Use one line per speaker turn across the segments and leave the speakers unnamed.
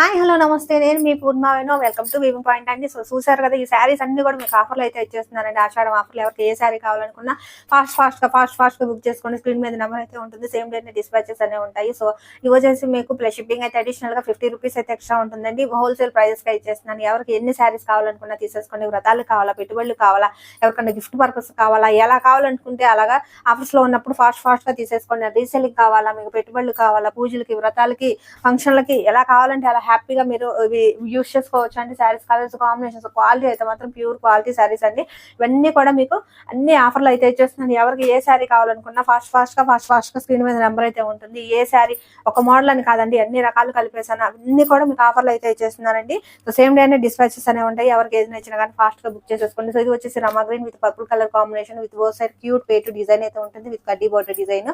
Hi hello namaste. నేను మీ పూర్ణమావేనో వెల్కమ్ టు వివింగ్ పాయింట్ అండి. సో చూసారు కదా ఈ శారీస్ అన్ని కూడా మీకు ఆఫర్లు అయితే ఇచ్చేస్తున్నానండి. ఆషాఢం ఆఫర్లు ఎవరికి ఏ శారీ కావాలనుకున్నా ఫాస్ట్ ఫాస్ట్గా ఫాస్ట్ ఫాస్ట్గా బుక్ చేసుకోండి. స్క్రీన్ మీద నెంబర్ అయితే ఉంటుంది. సేమ్ డే డిస్పాచెస్ అనేవి ఉంటాయి. సో ఇవి వచ్చేసి మీకు ప్లస్ షిప్పింగ్ అయితే అడిషనల్గా ఫిఫ్టీ రూపీస్ అయితే ఎక్స్ట్రా ఉంటుందండి. హోల్సేల్ ప్రైజెస్గా ఇచ్చేస్తున్నాను. ఎవరికి ఎన్ని శారీస్ కావాలనుకున్నా తీసేసుకోండి. వ్రతాలు కావాలా పెట్టుబడులు కావాలా ఎవరికన్నా గిఫ్ట్ పర్పస్ కావాలా ఎలా కావాలనుకుంటే అలాగా ఆఫర్స్లో ఉన్నప్పుడు ఫాస్ట్ ఫాస్ట్గా తీసేసుకోండి. రీసెల్లింగ్ కావాలా మీకు పెట్టుబడులు కావాలా పూజలకి వ్రతాలకి ఫంక్షన్లకి ఎలా కావాలంటే అలా హ్యాపీగా మీరు ఇవి యూస్ చేసుకోవచ్చు అండి శారీస్ కలర్స్ కాంబినేషన్స్ క్వాలిటీ అయితే మాత్రం ప్యూర్ క్వాలిటీ శారీస్ అండి. ఇవన్నీ కూడా మీకు అన్ని ఆఫర్లు అయితే ఇచ్చేస్తున్నాను. ఎవరికి ఏ శారీ కావాలనుకున్నా ఫాస్ట్ ఫాస్ట్గా ఫాస్ట్ ఫాస్ట్గా స్క్రీన్ మీద నెంబర్ అయితే ఉంటుంది. ఏ శారీ ఒక మోడల్ అని కాదండి అన్ని రకాలు కలిపేసాను అవన్నీ కూడా మీకు ఆఫర్లు అయితే ఇచ్చేస్తున్నారండి సో సేమ్ డే డిస్పాచెస్ అనేవి ఉంటాయి. ఎవరికి ఏది నచ్చినా కానీ ఫాస్ట్గా బుక్ చేసేసుకోండి. సో ఇది వచ్చేసి Rama green with purple colour combination with both side cute పేటు design అయితే ఉంటుంది. విత్ కడ్డీ border design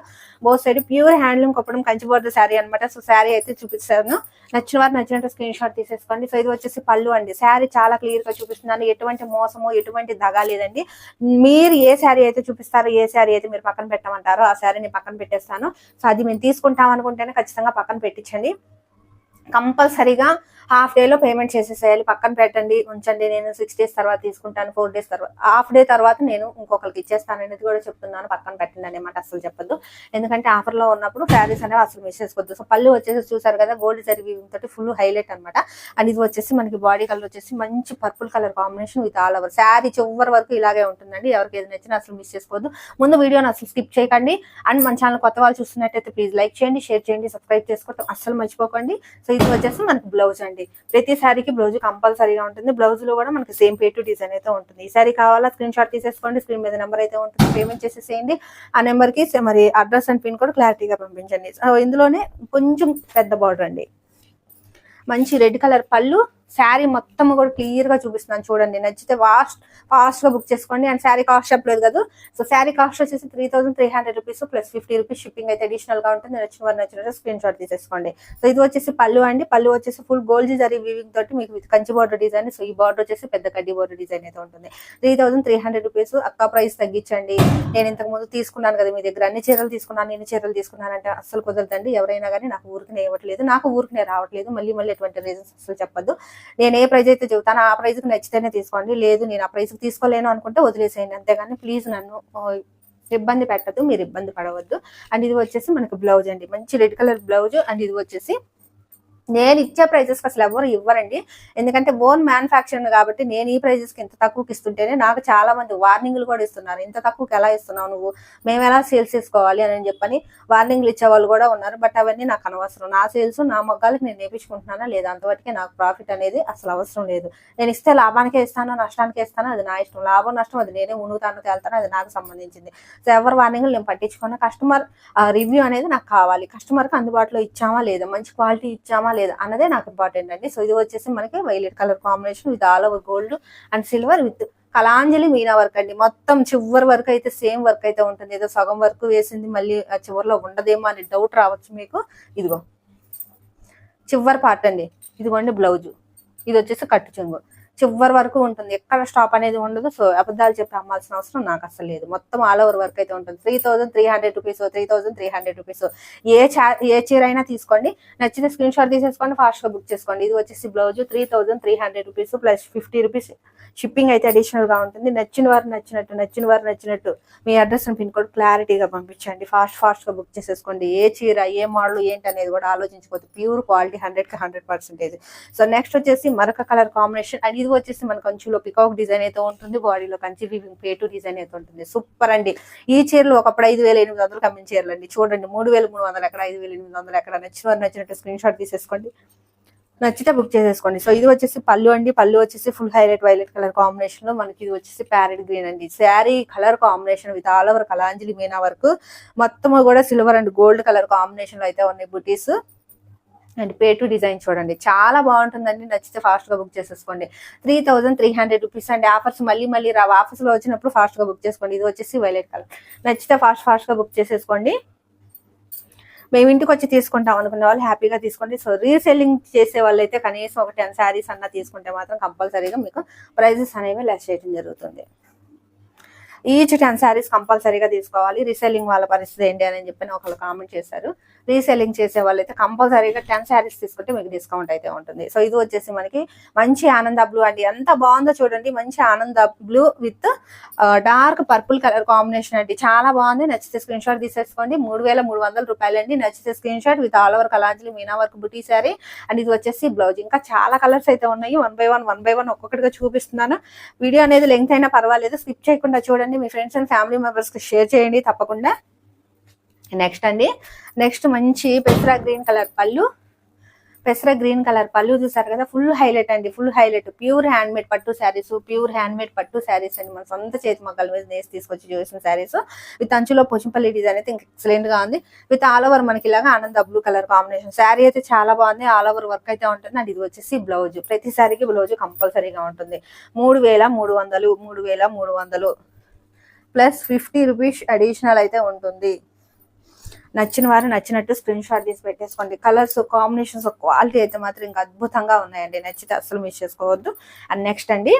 both side pure handloom కొప్పడం Kanchi border sari అనమాట సో శారీ అయితే చూపిస్తాను. నచ్చిన వారు నచ్చినట్టు స్క్రీన్ షాట్ తీసేసుకోండి. సో ఇది వచ్చేసి పళ్ళు అండి. శారీ చాలా క్లియర్గా చూపిస్తున్నాను ఎటువంటి మోసము ఎటువంటి దగా లేదండి. మీరు ఏ శారీ అయితే చూపిస్తారో ఏ శారీ అయితే మీరు పక్కన పెట్టమంటారో ఆ శారీని పక్కన పెట్టేస్తాను. సో అది మేము తీసుకుంటాం అనుకుంటేనే ఖచ్చితంగా పక్కన పెట్టించండి. కంపల్సరీగా హాఫ్ డేలో పేమెంట్ చేసేసేయాలి. పక్కన పెట్టండి ఉంచండి. నేను సిక్స్ డేస్ తర్వాత తీసుకుంటాను ఫోర్ డేస్ తర్వాత హాఫ్ డే తర్వాత నేను ఇంకొకరికి ఇచ్చేస్తాను అనేది కూడా చెప్తున్నాను. పక్కన పెట్టండి అనమాట అసలు చెప్పొద్దు. ఎందుకంటే ఆఫర్లో ఉన్నప్పుడు శారీస్ అనేవి అసలు మిస్ చేసుకోవద్దు. సో పళ్ళు వచ్చేసి చూసారు కదా గోల్డ్ జరిగి తోటి ఫుల్ హైలైట్ అనమాట అండ్ ఇది వచ్చేసి మనకి బాడీ కలర్ వచ్చేసి మంచి purple colour combination with all over sari చివరి వరకు ఇలాగే ఉంటుందండి. ఎవరికి ఏది నచ్చినా అసలు మిస్ చేసుకోవద్దు. ముందు వీడియోని అసలు స్కిప్ చేయకండి. అండ్ మన ఛానల్ కొత్త వాళ్ళు చూస్తున్నట్టయితే ప్లీజ్ లైక్ చేయండి షేర్ చేయండి సబ్స్క్రైబ్ చేసుకోవటం అస్సలు మర్చిపోకండి. సో ఇది వచ్చేసి మనకి బ్లౌజ్ అండి. ప్రతి శారీకి బ్లౌజ్ కంపల్సరీగా ఉంటుంది. బ్లౌజ్లో కూడా మనకి సేమ్ పేటు డిజైన్ అయితే ఉంటుంది. ఈ శారీ కావాలా స్క్రీన్ షాట్ తీసేసుకోండి. స్క్రీన్ మీద నెంబర్ అయితే ఉంటుంది. పేమెంట్ చేసేసేయండి. ఆ నెంబర్కి మరి అడ్రస్ అండ్ పిన్ కూడా క్లారిటీగా పంపించండి. సో ఇందులోనే కొంచెం పెద్ద బార్డర్ అండి. మంచి రెడ్ కలర్ పళ్ళు శారీ మొత్తం కూడా క్లియర్గా చూపిస్తున్నాను చూడండి. నచ్చితే వాస్ట్ ఫాస్ట్గా బుక్ చేసుకోండి. అండ్ శారీ కాస్ట్ చెప్పలేదు కదా. సో శారీ కాస్ట్ వచ్చేసి three thousand three hundred rupees plus fifty rupees shipping అయితే అడిషనల్గా ఉంటుంది. నచ్చిన వారు నచ్చిన స్క్రీన్ షాట్ తీసేసుకోండి. సో ఇది వచ్చేసి పళ్ళు అండి. పళ్ళు వచ్చేసి ఫుల్ గోల్డ్ జరీ వీవింగ్ తోటి మీకు కంచి బార్డర్ డిజైన్ సో ఈ బార్డర్ వచ్చేసి పెద్ద కడ్డీ బార్డర్ డిజైన్ అయితే ఉంటుంది. Three thousand three hundred rupees అక్క ప్రైస్ తగ్గించండి. నేను ఇంతకు ముందు తీసుకున్నాను కదా మీ దగ్గర. అన్ని చీరలు తీసుకున్నాను నేను చీరలు తీసుకున్నానంటే అసలు కుదరదండి. ఎవరైనా కానీ నాకు ఊరికనే ఇవ్వట్లేదు. నాకు ఊరికనే రావట్లేదు. మళ్ళీ మళ్ళీ ఎటువంటి రీజన్స్ అసలు చెప్పద్దు. నేను ఏ ప్రైజ్ అయితే చెబుతాను ఆ ప్రైజ్కి నచ్చితేనే తీసుకోండి. లేదు నేను ఆ ప్రైస్ తీసుకోలేను అనుకుంటే వదిలేసేయండి. అంతేగాని ప్లీజ్ నన్ను ఇబ్బంది పెట్టద్దు మీరు ఇబ్బంది పడవద్దు. అండ్ ఇది వచ్చేసి మనకి బ్లౌజ్ అండి. మంచి రెడ్ కలర్ బ్లౌజ్ అండ్ ఇది వచ్చేసి నేను ఇచ్చే ప్రైజెస్ అసలు ఎవరు ఇవ్వరండి. ఎందుకంటే ఓన్ మ్యానుఫ్యాక్చరింగ్ కాబట్టి నేను ఈ ప్రైజెస్కి ఇంత తక్కువకి ఇస్తుంటేనే నాకు చాలా మంది వార్నింగ్లు కూడా ఇస్తున్నారు. ఇంత తక్కువకి ఎలా ఇస్తున్నావు నువ్వు? మేము ఎలా సేల్స్ చేసుకోవాలి అని చెప్పని వార్నింగ్లు ఇచ్చే వాళ్ళు కూడా ఉన్నారు. బట్ అవన్నీ నాకు అనవసరం. నా సేల్స్ నా మొగ్గాలకు నేను నేర్పించుకుంటున్నానా లేదా? అంతవరకే నాకు ప్రాఫిట్ అనేది అసలు అవసరం లేదు. నేను ఇస్తే లాభానికే ఇస్తాను? నష్టానికే ఇస్తాను? అది నా ఇష్టం. లాభం నష్టం అది నేనే ఉనుగుతాను తేల్తాను అది నాకు సంబంధించింది. సో ఎవరు వార్నింగ్లు నేను పట్టించుకున్న కస్టమర్ రివ్యూ అనేది నాకు కావాలి. కస్టమర్కి అందుబాటులో ఇచ్చామా లేదా? మంచి క్వాలిటీ ఇచ్చామా లేదా అన్నదే నాకు ఇంపార్టెంట్ అండి. సో ఇది వచ్చేసి మనకి violet colour combination with all over gold and silver with Kalanjali Meena work అండి. మొత్తం చివరి వరకు అయితే సేమ్ వర్క్ అయితే ఉంటుంది. ఏదో సగం వర్క్ వేసింది మళ్ళీ ఆ చివరిలో ఉండదేమో అని డౌట్ రావచ్చు మీకు. ఇదిగో చివరి పార్ట్ అండి. ఇదిగోండి బ్లౌజ్. ఇది వచ్చేసి కట్టు చెంగు. చివరి వరకు ఉంటుంది. ఎక్కడ స్టాప్ అనేది ఉండదు. సో అబద్ధాలు చెప్పి అమ్మాల్సిన అవసరం నాకు అసలు లేదు. మొత్తం ఆల్ ఓవర్ వర్క్ అయితే ఉంటుంది. Three thousand three hundred rupees three thousand three hundred rupees. ఏ చా ఏ చీర అయినా తీసుకోండి. నచ్చిన స్క్రీన్ షాట్ తీసేసుకోండి. ఫాస్ట్గా బుక్ చేసుకోండి. ఇది వచ్చేసి blouse three thousand three hundred rupees plus fifty rupees shipping అయితే అడిషనల్గా ఉంటుంది. నచ్చిన వారు నచ్చినట్టు నచ్చిన వారు నచ్చినట్టు మీ అడ్రస్ పిన్ కోడ్ క్లారిటీగా పంపించండి. ఫాస్ట్ ఫాస్ట్గా బుక్ చేసేసుకోండి. ఏ చీర ఏ మోడల్ ఏంటి అనేది కూడా ఆలోచించుకోవద్దు ప్యూర్ క్వాలిటీ హండ్రెడ్కి హండ్రెడ్ పర్సెంటేజ్. సో నెక్స్ట్ వచ్చేసి మరొక కలర్ కాంబినేషన్. అండ్ ఇది వచ్చేసి మన కంచులో పికాక్ డిజైన్ అయితే ఉంటుంది బాడీలో కంచి వివింగ్ పేటు డిజైన్ అయితే ఉంటుంది. సూపర్ అండి. ఈ చీరలు ఒకప్పుడు ఐదు వేల ఎనిమిది వందలు కమ్మిన చీరలు అండి చూడండి మూడు వేల మూడు వందలు ఎక్కడ ఐదు వేల ఎనిమిది వందలు ఎక్కడ. నచ్చిన వారు నచ్చినట్టు స్క్రీన్ షాట్ తీసేసుకోండి. నచ్చితే బుక్ చేసేసుకోండి. సో ఇది వచ్చేసి పళ్ళు అండి. పళ్ళు వచ్చేసి ఫుల్ హైలైట్ వైలెట్ కలర్ కాంబినేషన్లో మనకి ఇది వచ్చేసి ప్యారెట్ గ్రీన్ అండి. Sari colour combination with all over Kalanjali Meena work. మొత్తం కూడా సిల్వర్ అండ్ గోల్డ్ కలర్ కాంబినేషన్లో అయితే ఉన్నాయి బుటీస్. అండ్ పేటు డిజైన్ చూడండి. చాలా బాగుంటుందండి. నచ్చితే ఫాస్ట్గా బుక్ చేసేసుకోండి. Three thousand three hundred rupees అండి ఆఫర్స్ మళ్ళీ మళ్ళీ రావు. ఆఫర్స్లో వచ్చినప్పుడు ఫాస్ట్గా బుక్ చేసుకోండి. ఇది వచ్చేసి వైలెట్ కలర్ నచ్చితే ఫాస్ట్ ఫాస్ట్గా బుక్ చేసేసుకోండి. మేము ఇంటికి వచ్చి తీసుకుంటాం అనుకునే వాళ్ళు హ్యాపీగా తీసుకోండి. సో రీసెల్లింగ్ చేసే వాళ్ళు అయితే కనీసం ఒక టెన్ శారీస్ అన్న తీసుకుంటే మాత్రం కంపల్సరీగా మీకు ప్రైజెస్ అనేవి లెస్ చేయడం జరుగుతుంది. ఈచ్ టెన్ శారీస్ కంపల్సరీగా తీసుకోవాలి. రీసెల్లింగ్ వాళ్ళ పరిస్థితి ఏంటి అని చెప్పి ఒకళ్ళు కామెంట్ చేశారు. రీసెల్లింగ్ చేసే వాళ్ళు అయితే కంపల్సరీగా టెన్ శారీస్ తీసుకుంటే మీకు డిస్కౌంట్ అయితే ఉంటుంది. సో ఇది వచ్చేసి మనకి మంచి ఆనంద బ్లూ అండి. ఎంత బాగుందో చూడండి. మంచి ఆనంద blue with dark purple colour combination అండి. చాలా బాగుంది. నచ్చితే స్క్రీన్ షాట్ తీసేసుకోండి. మూడు వేల మూడు వందల రూపాయలు అండి నచ్చితే screenshot with all over కలాంజలి మీనా వర్క్ బుటీ శారీ అండ్ ఇది వచ్చేసి బ్లౌజ్ ఇంకా చాలా కలర్స్ అయితే ఉన్నాయి. One by one one by one ఒక్కొక్కటిగా చూపిస్తున్నాను. వీడియో అనేది లెంగ్త్ అయినా పర్వాలేదు. స్కిప్ చేయకుండా చూడండి. మీ ఫ్రెండ్స్ అండ్ ఫ్యామిలీ మెంబర్స్కి షేర్ చేయండి తప్పకుండా. నెక్స్ట్ అండి. నెక్స్ట్ మంచి పెసరా గ్రీన్ కలర్ పళ్ళు. పెసర గ్రీన్ కలర్ పళ్ళు చూసారు కదా ఫుల్ హైలైట్ అండి. Full highlight pure hand made పట్టు శారీస్ ప్యూర్ హ్యాండ్ మేడ్ పట్టు శారీస్ అండి. మన సొంత చేతి మొక్కల మీద నేసి తీసుకొచ్చి చూసిన శారీస్. విత్ అంచులో పొచింపల్లి డిజైన్ అయితే ఇంకా ఎక్సలెంట్గా ఉంది. విత్ ఆల్ ఓవర్ మనకి ఇలాగా ఆనంద బ్లూ కలర్ కాంబినేషన్ శారీ అయితే చాలా బాగుంది. ఆల్ ఓవర్ వర్క్ అయితే ఉంటుంది. అండ్ ఇది వచ్చేసి బ్లౌజ్ ప్రతి శారీకి బ్లౌజ్ కంపల్సరీగా ఉంటుంది. మూడు వేల మూడు వందలు మూడు వేల మూడు వందలు. ప్లస్ ఫిఫ్టీ రూపీస్ అడిషనల్ అయితే ఉంటుంది. నచ్చిన వారు నచ్చినట్టు స్క్రీన్ షాట్ తీసి పెట్టేసుకోండి. కలర్స్ కాంబినేషన్స్ క్వాలిటీ అయితే మాత్రం ఇంకా అద్భుతంగా ఉన్నాయండి. నచ్చితే అస్సలు మిస్ చేసుకోవద్దు. అండ్ నెక్స్ట్ అండి.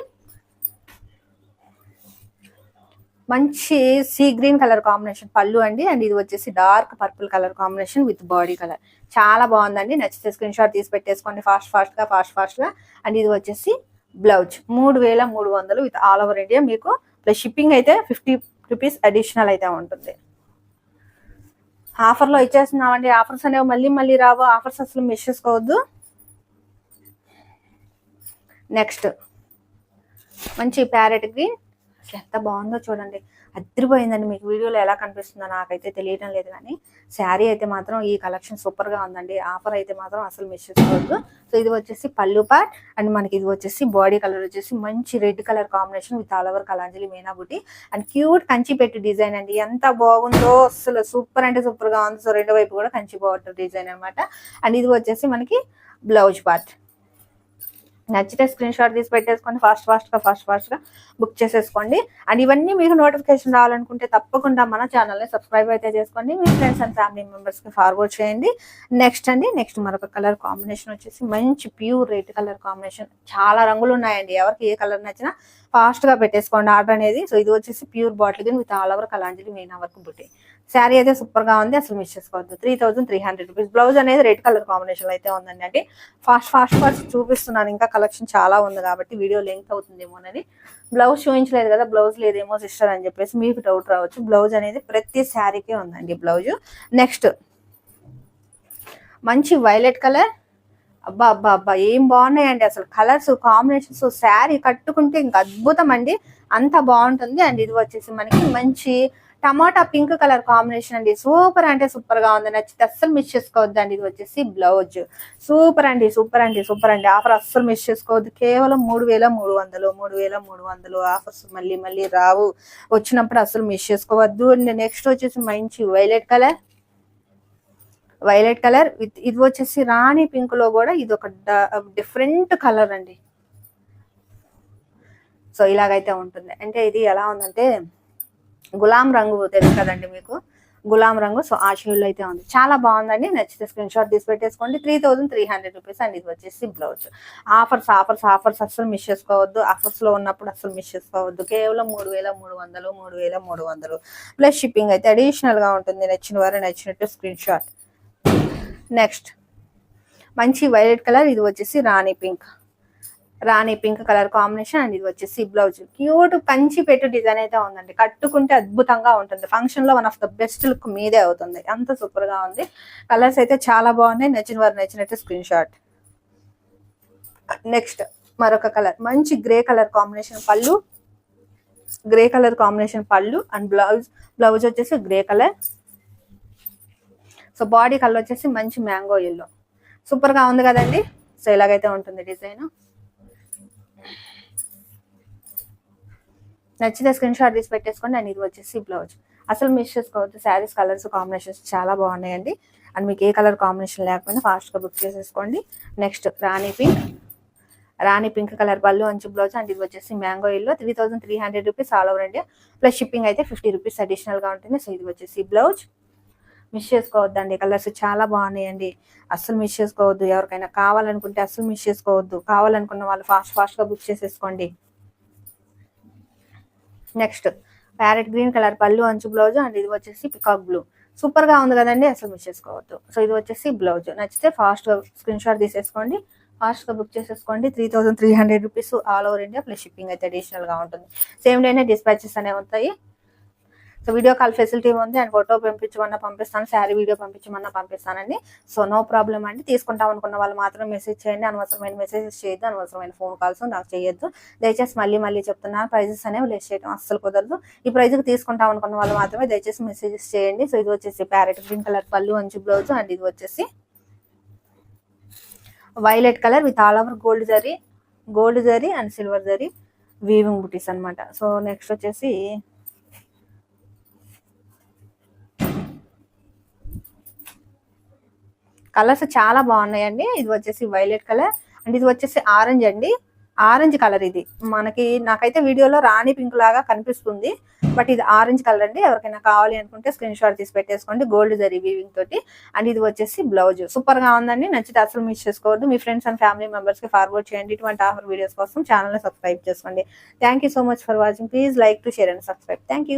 మంచి సీ గ్రీన్ కలర్ కాంబినేషన్ పళ్ళు అండి. అండ్ ఇది వచ్చేసి dark purple colour combination with body colour చాలా బాగుందండి. నచ్చితే స్క్రీన్ షాట్ తీసి పెట్టేసుకోండి. ఫాస్ట్ ఫాస్ట్గా ఫాస్ట్ ఫాస్ట్గా. అండ్ ఇది వచ్చేసి బ్లౌజ్. మూడు వేల మూడు వందలు విత్ ఆల్ ఓవర్ ఇండియా మీకు ప్లస్ షిప్పింగ్ అయితే ఫిఫ్టీ రూపీస్ అడిషనల్ అయితే ఉంటుంది. ఆఫర్లో ఇచ్చేస్తున్నామండి ఆఫర్స్ అనేవి మళ్ళీ మళ్ళీ రావు. ఆఫర్స్ అసలు మిస్ చేసుకోవద్దు. నెక్స్ట్ మంచి ప్యారెట్ గ్రీన్. అసలు ఎంత బాగుందో చూడండి. అద్దరిపోయిందండి మీకు వీడియోలో ఎలా కనిపిస్తుందో నాకైతే తెలియడం లేదు కానీ శారీ అయితే మాత్రం ఈ కలెక్షన్ సూపర్గా ఉందండి. ఆఫర్ అయితే మాత్రం అసలు మిస్ చేసుకోవద్దు. సో ఇది వచ్చేసి పళ్ళు పార్ట్ అండ్ మనకి ఇది వచ్చేసి బాడీ కలర్ వచ్చేసి మంచి red colour combination with all over Kalanjali మీనా బుట్టి అండ్ క్యూట్ కంచి పెట్టి డిజైన్ అండి. ఎంత బాగుందో అసలు సూపర్ అంటే సూపర్గా ఉంది. సో రెండు వైపు కూడా కంచి బాగుంటుంది డిజైన్ అన్నమాట. అండ్ ఇది వచ్చేసి మనకి బ్లౌజ్ పార్ట్ నచ్చితే స్క్రీన్ షాట్ తీసి పెట్టేసుకోండి. ఫాస్ట్ ఫాస్ట్గా ఫాస్ట్ ఫాస్ట్గా బుక్ చేసేసుకోండి. అండ్ ఇవన్నీ మీకు నోటిఫికేషన్ రావాలనుకుంటే తప్పకుండా మన ఛానల్ని సబ్స్క్రైబ్ అయితే చేసుకోండి. మీ ఫ్రెండ్స్ అండ్ ఫ్యామిలీ మెంబర్స్కి ఫార్వర్డ్ చేయండి. నెక్స్ట్ అండి నెక్స్ట్ మరొక కలర్ కాంబినేషన్ వచ్చేసి మంచి ప్యూర్ రెడ్ కలర్ కాంబినేషన్ చాలా రంగులు ఉన్నాయండి. ఎవరికి ఏ కలర్ నచ్చినా ఫాస్ట్గా పెట్టేసుకోండి. ఆర్డర్ అనేది సో ఇది వచ్చేసి pure bottle green with all over Kalanjali మెయిన్ వర్క్ బుట్టే శారీ అయితే సూపర్గా ఉంది. అసలు మిస్ చేసుకోవద్దు. Three thousand three hundred rupees blouse అనేది రెడ్ కలర్ కాంబినేషన్ అయితే ఉందండి అంటే ఫాస్ట్ ఫాస్ట్ ఫాస్ట్ చూపిస్తున్నాను. ఇంకా కలెక్షన్ చాలా ఉంది కాబట్టి వీడియో లెంగ్త్ అవుతుందేమోనని బ్లౌజ్ చూపించలేదు కదా బ్లౌజ్ లేదేమో సిస్టర్ అని చెప్పేసి మీకు డౌట్ రావచ్చు. బ్లౌజ్ అనేది ప్రతి శారీకే ఉందండి బ్లౌజ్ నెక్స్ట్ మంచి వైలెట్ కలర్ అబ్బా అబ్బా అబ్బా ఏం బాగున్నాయండి అసలు. కలర్స్ కాంబినేషన్స్ శారీ కట్టుకుంటే ఇంకా అద్భుతం అండి. అంత బాగుంటుంది. అండ్ ఇది వచ్చేసి మనకి మంచి టమాటా పింక్ కలర్ కాంబినేషన్ అండి. సూపర్ అంటే సూపర్గా ఉంది. నచ్చితే అస్సలు మిస్ చేసుకోవద్దు అండి ఇది వచ్చేసి బ్లౌజ్. సూపర్ అండి సూపర్ అండి సూపర్ అండి. ఆఫర్ అస్సలు మిస్ చేసుకోవద్దు. కేవలం మూడు వేల మూడు వందలు మూడు వేల మూడు వందలు ఆఫర్స్ మళ్ళీ మళ్ళీ రావు. వచ్చినప్పుడు అస్సలు మిస్ చేసుకోవద్దు. అండ్ నెక్స్ట్ వచ్చేసి మంచి violet colour violet colour with ఇది వచ్చేసి రాణి పింక్లో కూడా ఇది ఒక డిఫరెంట్ కలర్ అండి. సో ఇలాగైతే ఉంటుంది. అంటే ఇది ఎలా ఉందంటే గులాం రంగు తెలుసు కదండి మీకు? గులాం రంగు సో ఆ షేడ్లో అయితే ఉంది. చాలా బాగుందండి. నచ్చితే స్క్రీన్ షాట్ తీసి పెట్టేసుకోండి. Three thousand three hundred rupees and. ఇది వచ్చేసి బ్లౌజ్. ఆఫర్స్ ఆఫర్స్ ఆఫర్స్ అస్సలు మిస్ చేసుకోవద్దు. ఆఫర్స్లో ఉన్నప్పుడు అస్సలు మిస్ చేసుకోవద్దు. కేవలం మూడు వేల మూడు వందలు మూడు వేల మూడు వందలు. ప్లస్ షిప్పింగ్ అయితే అడిషనల్గా ఉంటుంది. నచ్చిన వారు నచ్చినట్టు స్క్రీన్ షాట్ నెక్స్ట్ మంచి వైలెట్ కలర్ ఇది వచ్చేసి రాణి పింక్ రాణి పింక్ కలర్ కాంబినేషన్ అండ్ ఇది వచ్చేసి బ్లౌజ్. క్యూట్ కంచి పెట్టు డిజైన్ అయితే ఉందండి. కట్టుకుంటే అద్భుతంగా ఉంటుంది. ఫంక్షన్లో one of the best look మీదే అవుతుంది. అంత సూపర్గా ఉంది. కలర్స్ అయితే చాలా బాగున్నాయి. నచ్చిన వారు నచ్చినట్టు స్క్రీన్ షాట్ నెక్స్ట్ మరొక కలర్ మంచి గ్రే కలర్ కాంబినేషన్ పళ్ళు. గ్రే కలర్ కాంబినేషన్ పళ్ళు అండ్ బ్లౌజ్ బ్లౌజ్ వచ్చేసి grey colour so body colour వచ్చేసి మంచి మ్యాంగో ఎల్లో సూపర్గా ఉంది కదండి. సో ఇలాగైతే ఉంటుంది డిజైన్. నచ్చితే స్క్రీన్ షాట్ తీసి పెట్టేసుకోండి. అండ్ ఇది వచ్చేసి బ్లౌజ్. అసలు మిస్ చేసుకోవద్దు. శారీస్ కలర్స్ కాంబినేషన్స్ చాలా బాగున్నాయండి. అండ్ మీకు ఏ కలర్ కాంబినేషన్ లేకపోయినా ఫాస్ట్గా బుక్ చేసేసుకోండి. నెక్స్ట్ రాణి పింక్ రాణి పింక్ కలర్ బల్లు అంచు బ్లౌజ్. అండ్ ఇది వచ్చేసి మ్యాంగో ఇల్లు three thousand three hundred rupees all over India plus shipping అయితే ఫిఫ్టీ రూపీస్ అడిషనల్గా ఉంటుంది. సో ఇది వచ్చేసి బ్లౌజ్. మిస్ చేసుకోవద్దండి. కలర్స్ చాలా బాగున్నాయండి. అస్సలు మిస్ చేసుకోవద్దు. ఎవరికైనా కావాలనుకుంటే అస్సలు మిస్ చేసుకోవద్దు. కావాలనుకున్న వాళ్ళు ఫాస్ట్ ఫాస్ట్గా బుక్ చేసేసుకోండి. నెక్స్ట్ ప్యారెట్ గ్రీన్ కలర్ పళ్ళు అంచు బ్లౌజ్ అండ్ ఇది వచ్చేసి పికాక్ బ్లూ సూపర్గా ఉంది కదండి అసలు మిస్ చేసుకోవద్దు. సో ఇది వచ్చేసి బ్లౌజ్. నచ్చితే ఫాస్ట్గా స్క్రీన్ షాట్ తీసేసుకోండి. ఫాస్ట్గా బుక్ చేసేసుకోండి. Three thousand three hundred rupees all over India plus shipping అయితే అడిషనల్గా ఉంటుంది. సేమ్ డేనే డిస్పాచెస్ అనేవి ఉంటాయి. సో వీడియో కాల్ ఫెసిలిటీ ఉంది. అండ్ ఫోటో పంపించమన్నా పంపిస్తాను. శారీ వీడియో పంపించమన్నా పంపిస్తానండి. సో నో ప్రాబ్లం అండి. తీసుకుంటాం అనుకున్న వాళ్ళు మాత్రం మెసేజ్ చేయండి. అనవసరమైన మెసేజెస్ చేయొద్దు. అనవసరమైన ఫోన్ కాల్స్ నాకు చేయొద్దు. దయచేసి మళ్ళీ మళ్ళీ చెప్తున్నాను. ప్రైజెస్ అనేవి లెస్ చేయడం అస్సలు కుదరదు. ఈ ప్రైజ్కి తీసుకుంటాం అనుకున్న వాళ్ళు మాత్రమే దయచేసి మెసేజెస్ చేయండి. సో ఇది వచ్చేసి ప్యారెట్ గ్రీన్ కలర్ పళ్ళు అంచు బ్లౌజ్ అండ్ ఇది వచ్చేసి violet colour with all over gold zari gold zari and silver zari weaving బుటీస్ అనమాట సో నెక్స్ట్ వచ్చేసి కలర్స్ చాలా బాగున్నాయండి. ఇది వచ్చేసి వైలెట్ కలర్ అండ్ ఇది వచ్చేసి ఆరెంజ్ అండి. ఆరెంజ్ కలర్ ఇది. మనకి నాకైతే వీడియోలో రాణి పింక్ లాగా కనిపిస్తుంది. బట్ ఇది ఆరెంజ్ కలర్ అండి. ఎవరికైనా కావాలి అనుకుంటే స్క్రీన్ షాట్ తీసి పెట్టేసుకోండి. గోల్డ్ జరీ వీవింగ్ తోటి. అండ్ ఇది వచ్చేసి బ్లౌజ్. సూపర్గా ఉందండి. నచ్చితే అసలు మిస్ చేసుకోవద్దు. మీ ఫ్రెండ్స్ అండ్ ఫ్యామిలీ మెంబర్స్కి ఫార్వర్డ్ చేయండి. ఇటువంటి ఆఫర్ వీడియోస్ కోసం ఛానల్ సబ్స్క్రైబ్ చేసుకోండి. Thank so much for watching please like to share and subscribe thank